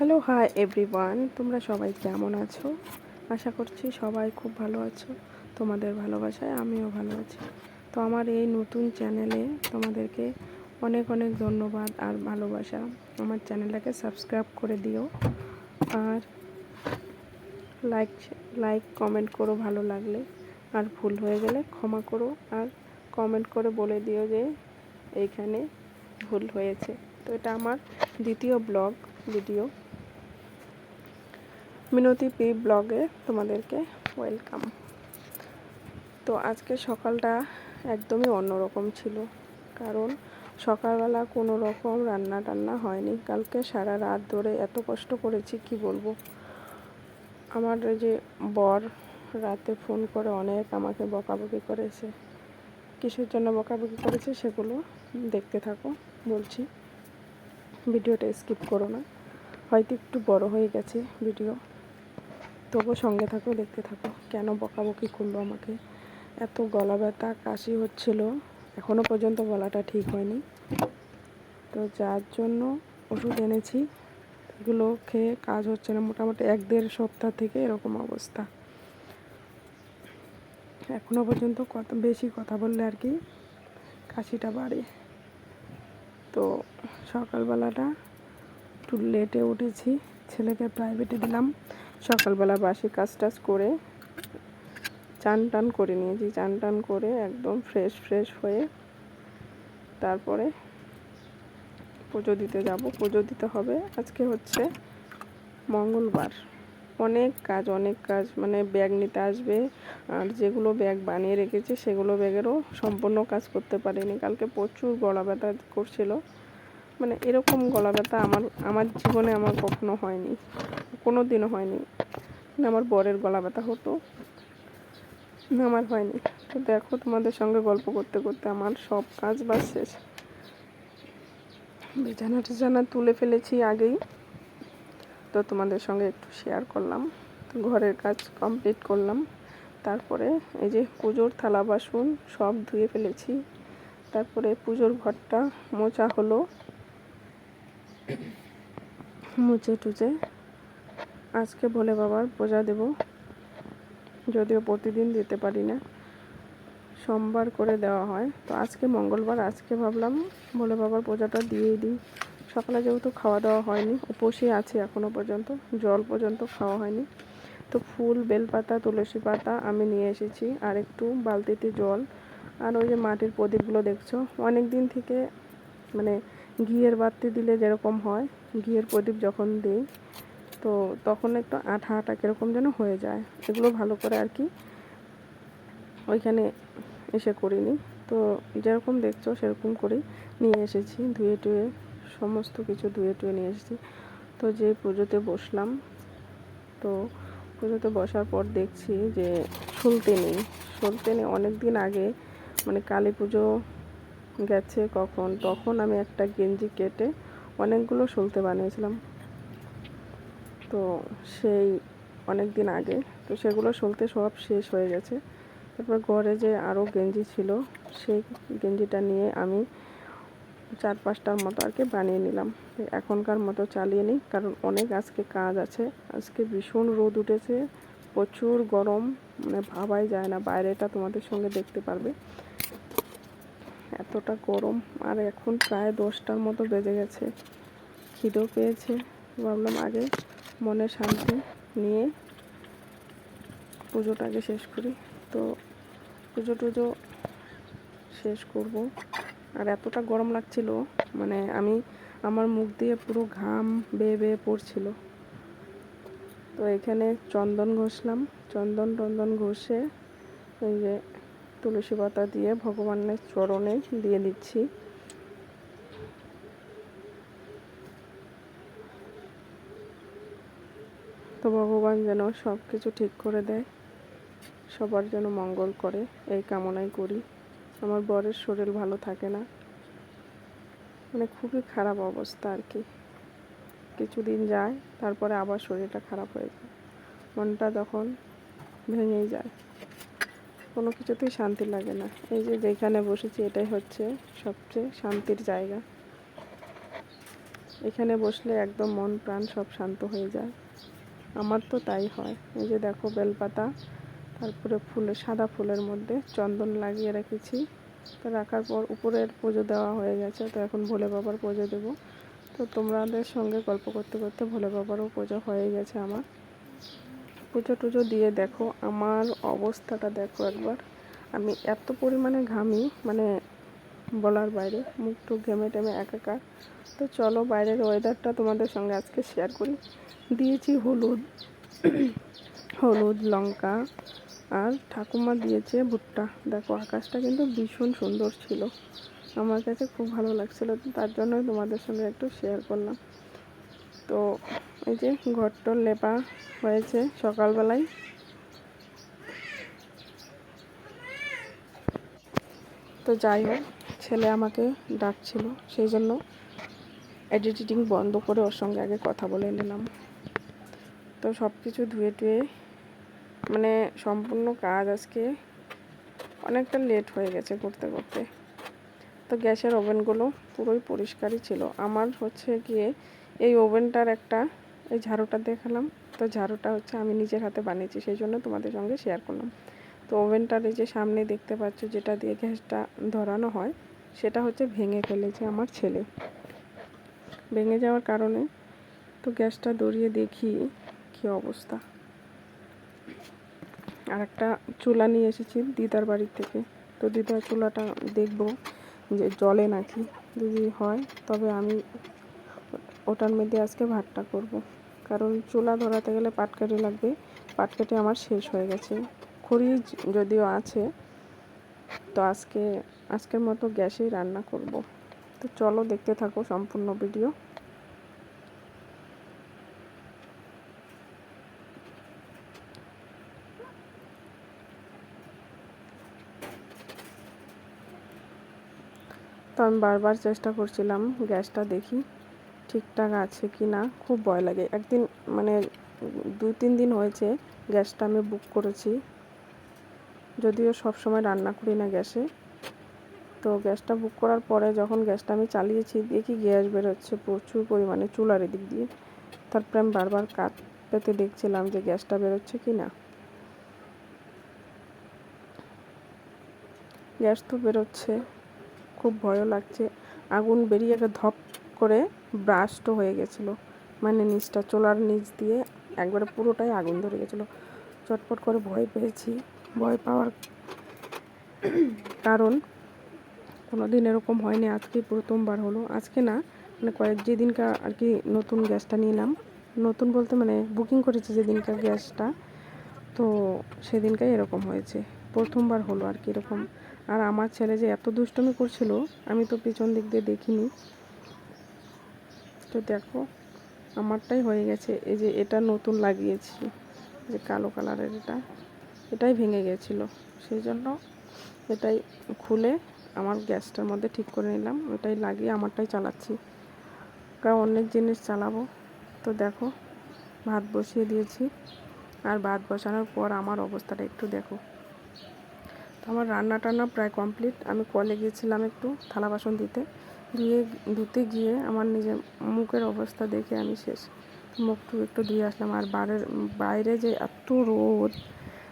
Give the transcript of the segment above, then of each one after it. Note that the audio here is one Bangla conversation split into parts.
হ্যালো হাই এভরিওয়ান তোমরা সবাই কেমন আছো? আশা করছি সবাই খুব ভালো আছো। তোমাদের ভালোবাসায় আমিও ভালো আছি। তো আমার এই নতুন চ্যানেলে তোমাদেরকে অনেক অনেক ধন্যবাদ আর ভালোবাসা। আমার চ্যানেলটাকে সাবস্ক্রাইব করে দিও। আর লাইক লাইক কমেন্ট করো ভালো লাগলে। আর ভুল হয়ে গেলে ক্ষমা করো। আর কমেন্ট করে বলে দিও যে এইখানে ভুল হয়েছে। তো এটা আমার দ্বিতীয় ব্লগ ভিডিও মিনতি পি ব্লগে তোমাদেরকে ওয়েলকাম। তো আজকে সকালটা একদমই অন্যরকম ছিল, কারণ সকালবেলা কোনো রকম রান্না টান্না হয়নি। কালকে সারা রাত ধরে এত কষ্ট করেছি, কি বলব? আমার যে বর রাতে ফোন করে অনেক আমাকে বকাবকি করেছে। কিসের জন্য বকাবকি করেছে সেগুলো দেখতে থাকো, বলছি। ভিডিওটা স্কিপ করো না। হয়তো একটু বড় হয়ে গেছে ভিডিও। তবু সঙ্গে থাকো, দেখতে থাকো। কেন বকাবকি করল আমাকে? এত গলা ব্যথা, কাশি হচ্ছিল। এখনও পর্যন্ত গলাটা ঠিক হয়নি। তো যার জন্য ওষুধ এনেছি। এগুলো খেয়ে কাজ হচ্ছে না। মোটামুটি এক দেড় সপ্তাহ থেকে এরকম অবস্থা। এখনও পর্যন্ত কথা বেশি কথা বললে আর কি, কাশিটা বাড়ে। তো সকালবেলাটা একটু লেটে উঠেছি। ছেলেকে প্রাইভেটে দিলাম। সকালবেলা বাসি কাজ টাজ করে চান টান করে নিয়েছি। চান টান করে একদম ফ্রেশ ফ্রেশ হয়ে তারপরে পুজো দিতে যাব। পুজো দিতে হবে। আজকে হচ্ছে মঙ্গলবার। অনেক কাজ অনেক কাজ। মানে ব্যাগ নিতে আসবে। আর যেগুলো ব্যাগ বানিয়ে রেখেছে, সেগুলো ব্যাগেরও সম্পূর্ণ কাজ করতে পারিনি। কালকে প্রচুর গলা ব্যথা করছিল। মানে এরকম গলা ব্যথা আমার আমার জীবনে আমার কখনো হয়নি কোনো দিনও হয়নি। মানে আমার বরের গলা ব্যথা হতো, না আমার হয়নি। তো দেখো তোমাদের সঙ্গে গল্প করতে করতে আমার সব কাজ বাজ শেষ। বিছানা টিছানা তুলে ফেলেছি আগেই, তো তোমাদের সঙ্গে একটু শেয়ার করলাম। ঘরের কাজ কমপ্লিট করলাম। তারপরে এই যে পুজোর থালা বাসন সব ধুয়ে ফেলেছি। তারপরে পুজোর ঘরটা মোচা হলো। মুছে টুচে আজকে বলে বাবার পূজা দেব। যদিও প্রতিদিন দিতে পারি না। সোমবার করে দেওয়া হয়। তো আজকে মঙ্গলবার, আজকে ভাবলাম বলে বাবার পূজাটা দিয়েই দিই। সকালে যেহেতু খাওয়া দাওয়া হয়নি, উপসে আছে এখনও পর্যন্ত, জল পর্যন্ত খাওয়া হয়নি। তো ফুল, বেলপাতা, তুলসী পাতা আমি নিয়ে এসেছি আর একটু বালতিতে জল। আর ওই যে মাটির প্রদীপগুলো দেখছ, অনেক দিন থেকে মানে ঘিয়ের দিলে যেরকম হয়, ঘিয়ের প্রদীপ যখন দিই, তো তখন একটু আঠা আঠা কীরকম যেন হয়ে যায়। এগুলো ভালো করে আর কি ওইখানে এসে করিনি। তো যেরকম দেখছ সেরকম করেই নিয়ে এসেছি, ধুয়ে টুয়ে, সমস্ত কিছু ধুয়ে টুয়ে নিয়ে এসেছি। তো যে পুজোতে বসলাম, তো পুজোতে বসার পর দেখছি যে শুলতে নেই শুলতে নেই অনেক দিন আগে মানে কালী পুজো গেছে কখন? তখন আমি একটা গেঞ্জি কেটে অনেকগুলো সলতে বানিয়েছিলাম। তো সেই অনেক দিন আগে, তো সেগুলো সলতে সব শেষ হয়ে গেছে। তারপর ঘরে যে আরও গেঞ্জি ছিল, সেই গেঞ্জিটা নিয়ে আমি চার পাঁচটার মতো আর কি বানিয়ে নিলাম। এখনকার মতো চালিয়ে নিই, কারণ অনেক আজকে কাজ আছে। আজকে ভীষণ রোদ উঠেছে, প্রচুর গরম মানে ভাবাই যায় না, বাইরেটা তোমাদের সঙ্গে দেখতে পারবে। এতটা গরম, আর এখন প্রায় দশটার মতো বেজে গেছে। খিদেও পেয়েছে। ভাবলাম আগে মনে শান্তি নিয়ে পুজোটাকে শেষ করি। তো পুজো টুজো শেষ করব। আর এতটা গরম লাগছিল মানে আমি আমার মুখ দিয়ে পুরো ঘাম বেয়ে বেয়ে পড়ছিল। তো এখানে চন্দন ঘষলাম। চন্দন টন্দন ঘষে ওই যে তুলসী পাতা দিয়ে ভগবানের চরণে দিয়ে দিচ্ছি। তো ভগবান যেন সব কিছু ঠিক করে দেয়, সবার যেন মঙ্গল করে, এই কামনাই করি। আমার বরের শরীর ভালো থাকে না। মানে খুবই খারাপ অবস্থা আর কি। কিছুদিন যায়, তারপরে আবার শরীরটা খারাপ হয়ে যায়। মনটা তখন ভেঙেই যায়। কোনো কিছুতেই শান্তি লাগে না। এই যে যেখানে বসেছি এটাই হচ্ছে সবচেয়ে শান্তির জায়গা। এখানে বসলে একদম মন প্রাণ সব শান্ত হয়ে যায়। আমার তো তাই হয়। এই যে দেখো বেলপাতা, তারপরে ফুলের সাদা ফুলের মধ্যে চন্দন লাগিয়ে রেখেছি। তো রাখার পর উপরের পুজো দেওয়া হয়ে গেছে, তো এখন ভোলে বাবার পুজো দেবো। তো তোমাদের সঙ্গে গল্প করতে করতে ভোলে বাবারও পুজো হয়ে গেছে আমার। পুজো টুজো দিয়ে দেখো, আমার অবস্থাটা দেখো একবার। আমি এত পরিমাণে ঘামি মানে বলার বাইরে মুখ টুক ঘেমে টেমে একাকার। তো চলো বাইরের ওয়েদারটা তোমাদের সঙ্গে আজকে শেয়ার করি। দিয়েছি হলুদ হলুদ, লঙ্কা, আর ঠাকুমা দিয়েছে ভুট্টা। দেখো, আকাশটা কিন্তু ভীষণ সুন্দর ছিল। আমার কাছে খুব ভালো লাগছিল, তার জন্য তোমাদের সঙ্গে একটু শেয়ার করলাম। তো এই যে ঘরটর লেপা হয়েছে সকালবেলায়। তো যাই হোক, ছেলে আমাকে ডাকছিল, সেই জন্য এডিটিং বন্ধ করে ওর সঙ্গে আগে কথা বলে নিলাম। তো সব কিছু ধুয়ে টুয়ে মানে সম্পূর্ণ কাজ আজকে অনেকটা লেট হয়ে গেছে করতে করতে। তো গ্যাসের ওভেনগুলো পুরোই পরিষ্কারই ছিল। আমার হচ্ছে গিয়ে এই ওভেনটার একটা এই ঝাড়ুটা দেখালাম। তো ঝাড়ুটা হচ্ছে আমি নিজের হাতে বানিয়েছি, সেই জন্য তোমাদের সঙ্গে শেয়ার করলাম। তো ওভেনটার এই যে সামনে দেখতে পাচ্ছ, যেটা দিয়ে গ্যাসটা ধরানো হয়, সেটা হচ্ছে ভেঙে ফেলেছে আমার ছেলে। ভেঙে যাওয়ার কারণে তো গ্যাসটা দড়িয়ে দেখি কি অবস্থা। আর একটা চুলা নিয়ে এসেছি দিদার বাড়ির থেকে। তো দিদার চুলাটা দেখব যে জলে নাকি, যদি হয় তবে আমি ওটার মধ্যে আজকে ভাতটা করব। কারণ চুলা ধরাতে গেলে পাটকাঠি লাগবে। পাটকাঠি আমার শেষ হয়ে গেছে। খড়ি যদিও আছে, তো আজকে, আজকের মতো গ্যাসেই রান্না করব। তো চলো দেখতে থাকো সম্পূর্ণ ভিডিও। তো আমি বারবার চেষ্টা করছিলাম গ্যাসটা দেখি। ঠিকঠাক আছে কি না, খুব ভয় লাগে। একদিন মানে দু তিন দিন হয়েছে, গ্যাসটা আমি বুক করেছি। যদিও সব সময় রান্না করি না গ্যাসে। তো গ্যাসটা বুক করার পরে যখন গ্যাসটা আমি চালিয়েছি, দেখি গ্যাস বেরোচ্ছে প্রচুর পরিমাণে চুলার দিক দিয়ে। তারপরে আমি বারবার কাট পেতে দেখছিলাম যে গ্যাসটা বেরোচ্ছে কি না। গ্যাস তো বেরোচ্ছে খুব ভয়ও লাগছে। আগুন বেরিয়ে একটা ধপ করে ব্রাস্টও হয়ে গেছিল। মানে নিচটা চোলার নিচ দিয়ে একবারে পুরোটাই আগুন ধরে গেছিল। চটপট করে ভয় পেয়েছি। ভয় পাওয়ার কারণ কোনো দিন এরকম হয়নি। আজকে প্রথমবার হলো। আজকে না মানে কয়েক যেদিনকার আর কি নতুন গ্যাসটা নিলাম। নতুন বলতে মানে বুকিং করেছি যেদিনকার গ্যাসটা। তো সেদিনকাই এরকম হয়েছে। প্রথমবার হলো আর কি এরকম। আর আমার ছেলে যে এত দুষ্টমি করছিল, আমি তো পিছন দিক দিয়ে দেখিনি। তো দেখো, আমারটাই হয়ে গেছে। এই যে এটা নতুন লাগিয়েছি, যে কালো কালারের এটা, এটাই ভেঙে গেছিল। সেই জন্য এটাই খুলে আমার গ্যাসটার মধ্যে ঠিক করে নিলাম। ওটাই লাগিয়ে আমারটাই চালাচ্ছি। কারণ অনেক জিনিস চালাবো। তো দেখো, ভাত বসিয়ে দিয়েছি। আর ভাত বসানোর পর আমার অবস্থাটা একটু দেখো। তো আমার রান্না টান্না প্রায় কমপ্লিট। আমি কলে গিয়েছিলাম একটু থালা বাসন দিতে। ধুয়ে, ধুতে গিয়ে আমার নিজের মুখের অবস্থা দেখে আমি শেষ। মুখটু একটু ধুয়ে আসলাম। আর বাইরের বাইরে যে এত রোদ,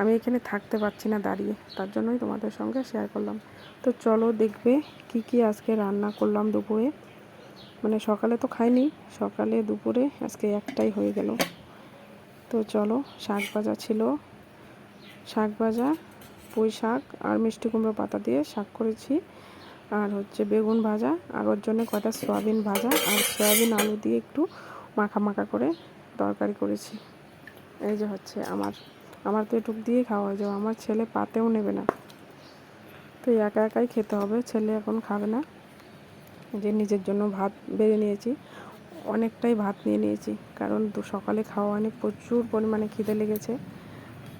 আমি এখানে থাকতে পারছি না দাঁড়িয়ে। তার জন্যই তোমাদের সঙ্গে শেয়ার করলাম। তো চলো দেখবে কি কি আজকে রান্না করলাম দুপুরে। মানে সকালে তো খাইনি, সকালে দুপুরে আজকে একটাই হয়ে গেল। তো চলো, শাক ভাজা ছিল। শাক ভাজা, পুঁই শাক আর মিষ্টি কুমড়ো পাতা দিয়ে শাক করেছি। আর হচ্ছে বেগুন ভাজা, আর ওর জন্য কটা সয়াবিন ভাজা, আর সয়াবিন আলু দিয়ে একটু মাখা মাখা করে তরকারি করেছি। এই যে হচ্ছে আমার আমার তো এটুক দিয়ে খাওয়া হয়ে যাবে, আমার ছেলে পাতেও নেবে না। তো একা একাই খেতে হবে, ছেলে এখন খাবে না। যে নিজের জন্য ভাত বেড়ে নিয়েছি, অনেকটাই ভাত নিয়ে নিয়েছি, কারণ সকালে খাওয়া অনেক প্রচুর পরিমাণে খিদে লেগেছে।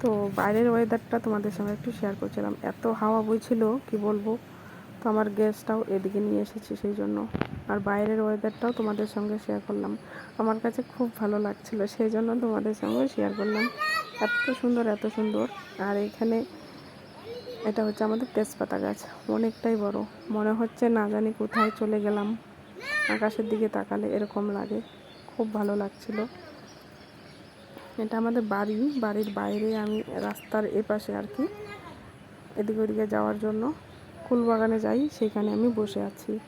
তো বাইরের ওয়েদারটা তোমাদের সঙ্গে একটু শেয়ার করছিলাম। এত হাওয়া বইছিল, কি বলব? তো আমার গ্যাসটাও এদিকে নিয়ে এসেছি সেই জন্য। আর বাইরের ওয়েদারটাও তোমাদের সঙ্গে শেয়ার করলাম। আমার কাছে খুব ভালো লাগছিল, সেই জন্য তোমাদের সঙ্গে শেয়ার করলাম। এত সুন্দর এত সুন্দর। আর এখানে এটা হচ্ছে আমাদের তেজপাতা গাছ, অনেকটাই বড়। মনে হচ্ছে না জানি কোথায় চলে গেলাম। আকাশের দিকে তাকালে এরকম লাগে। খুব ভালো লাগছিল। এটা আমাদের বাড়ি, বাড়ির বাইরে আমি রাস্তার এপাশে আর কি এদিকে ওদিকে যাওয়ার জন্য। ফুলবাগানে যাই, সেখানে আমি বসে আছি।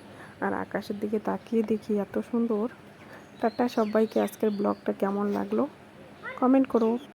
আর আকাশের দিকে তাকিয়ে দেখি এত সুন্দর। টাটা সবাইকে, আজকের ব্লগটা কেমন লাগল? কমেন্ট করো।